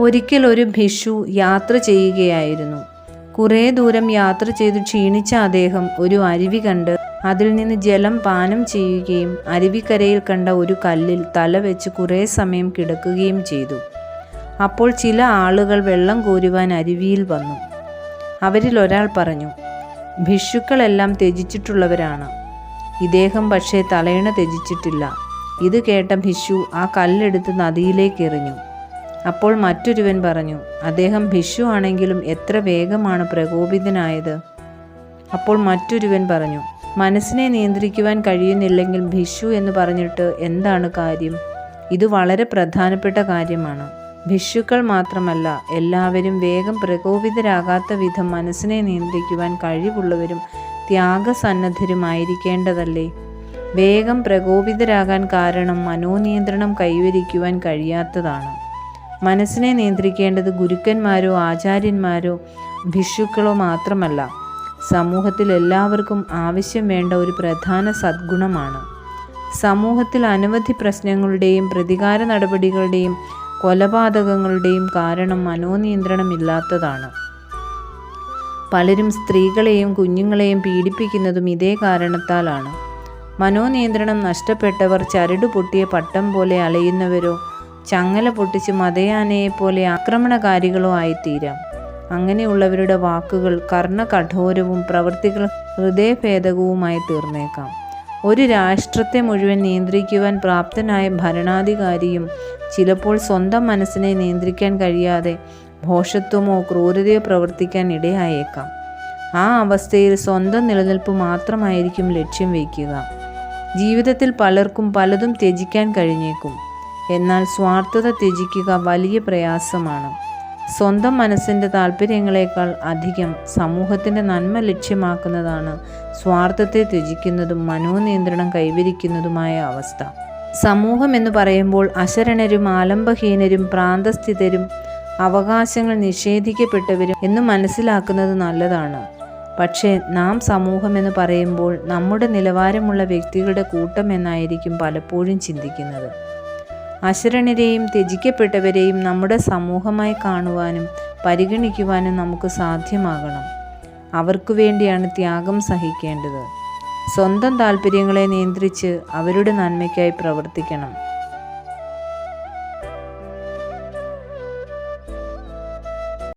ഒരിക്കൽ ഒരു ഭിഷു യാത്ര ചെയ്യുകയായിരുന്നു. കുറേ ദൂരം യാത്ര ചെയ്ത് ക്ഷീണിച്ച അദ്ദേഹം ഒരു അരുവി കണ്ട് അതിൽ നിന്ന് ജലം പാനം ചെയ്യുകയും അരുവിക്കരയിൽ കണ്ട ഒരു കല്ലിൽ തല വെച്ച് കുറേ സമയം കിടക്കുകയും ചെയ്തു. അപ്പോൾ ചില ആളുകൾ വെള്ളം കോരുവാൻ അരുവിയിൽ വന്നു. അവരിൽ ഒരാൾ പറഞ്ഞു ഭിഷുക്കളെല്ലാം ത്യജിച്ചിട്ടുള്ളവരാണ്. ഇദ്ദേഹം പക്ഷേ തലയിണ ത്യജിച്ചിട്ടില്ല. ഇത് കേട്ട ഭിഷു ആ കല്ലെടുത്ത് നദിയിലേക്ക് എറിഞ്ഞു. അപ്പോൾ മറ്റൊരുവൻ പറഞ്ഞു അദ്ദേഹം ഭിഷു ആണെങ്കിലും എത്ര വേഗമാണ് പ്രകോപിതനായത്? അപ്പോൾ മറ്റൊരുവൻ പറഞ്ഞു മനസ്സിനെ നിയന്ത്രിക്കുവാൻ കഴിയുന്നില്ലെങ്കിൽ ഭിഷു എന്ന് പറഞ്ഞിട്ട് എന്താണ് കാര്യം? ഇത് വളരെ പ്രധാനപ്പെട്ട കാര്യമാണ്. ഭിഷുക്കൾ മാത്രമല്ല എല്ലാവരും വേഗം പ്രകോപിതരാകാത്ത വിധം മനസ്സിനെ നിയന്ത്രിക്കുവാൻ കഴിവുള്ളവരും ത്യാഗസന്നദ്ധരുമായിരിക്കേണ്ടതല്ലേ? വേഗം പ്രകോപിതരാകാൻ കാരണം മനോനിയന്ത്രണം കൈവരിക്കുവാൻ കഴിയാത്തതാണ്. മനസ്സിനെ നിയന്ത്രിക്കേണ്ടത് ഗുരുക്കന്മാരോ ആചാര്യന്മാരോ ഭിഷുക്കളോ മാത്രമല്ല. സമൂഹത്തിൽ എല്ലാവർക്കും ആവശ്യം വേണ്ട ഒരു പ്രധാന സദ്ഗുണമാണ്. സമൂഹത്തിൽ അനവധി പ്രശ്നങ്ങളുടെയും പ്രതികാര നടപടികളുടെയും കൊലപാതകങ്ങളുടെയും കാരണം മനോനിയന്ത്രണമില്ലാത്തതാണ്. പലരും സ്ത്രീകളെയും കുഞ്ഞുങ്ങളെയും പീഡിപ്പിക്കുന്നതും ഇതേ കാരണത്താലാണ്. മനോനിയന്ത്രണം നഷ്ടപ്പെട്ടവർ ചരട് പൊട്ടിയ പട്ടം പോലെ അലയുന്നവരോ ചങ്ങല പൊട്ടിച്ച് മതയാനയെ പോലെ ആക്രമണകാരികളോ ആയിത്തീരാം. അങ്ങനെയുള്ളവരുടെ വാക്കുകൾ കർണകഠോരവും പ്രവൃത്തികൾ ഹൃദയഭേദകവുമായി തീർന്നേക്കാം. ഒരു രാഷ്ട്രത്തെ മുഴുവൻ നിയന്ത്രിക്കുവാൻ പ്രാപ്തനായ ഭരണാധികാരിയും ചിലപ്പോൾ സ്വന്തം മനസ്സിനെ നിയന്ത്രിക്കാൻ കഴിയാതെ ഭോഷത്വമോ ക്രൂരതയോ പ്രവർത്തിക്കാൻ ഇടയായേക്കാം. ആ അവസ്ഥയിൽ സ്വന്തം നിലനിൽപ്പ് മാത്രമായിരിക്കും ലക്ഷ്യം വയ്ക്കുക. ജീവിതത്തിൽ പലർക്കും പലതും ത്യജിക്കാൻ കഴിഞ്ഞേക്കും. എന്നാൽ സ്വാർത്ഥത ത്യജിക്കുക വലിയ പ്രയാസമാണ്. സ്വന്തം മനസ്സിന്റെ താല്പര്യങ്ങളെക്കാൾ അധികം സമൂഹത്തിന്റെ നന്മ ലക്ഷ്യമാക്കുന്നതാണ് സ്വാർത്ഥത്തെ ത്യജിക്കുന്നതും മനോനിയന്ത്രണം കൈവരിക്കുന്നതുമായ അവസ്ഥ. സമൂഹം എന്ന് പറയുമ്പോൾ അശരണരും ആലംബഹീനരും പ്രാന്തസ്ഥിതരും അവകാശങ്ങൾ നിഷേധിക്കപ്പെട്ടവരും എന്ന് മനസ്സിലാക്കുന്നത് നല്ലതാണ്. പക്ഷേ നാം സമൂഹം എന്ന് പറയുമ്പോൾ നമ്മുടെ നിലവാരമുള്ള വ്യക്തികളുടെ കൂട്ടം എന്നായിരിക്കും പലപ്പോഴും ചിന്തിക്കുന്നത്. അശരണരെയും ത്യജിക്കപ്പെട്ടവരെയും നമ്മുടെ സമൂഹമായി കാണുവാനും പരിഗണിക്കുവാനും നമുക്ക് സാധ്യമാകണം. അവർക്കു വേണ്ടിയാണ് ത്യാഗം സഹിക്കേണ്ടത്. സ്വന്തം താല്പര്യങ്ങളെ നിയന്ത്രിച്ച് അവരുടെ നന്മയ്ക്കായി പ്രവർത്തിക്കണം.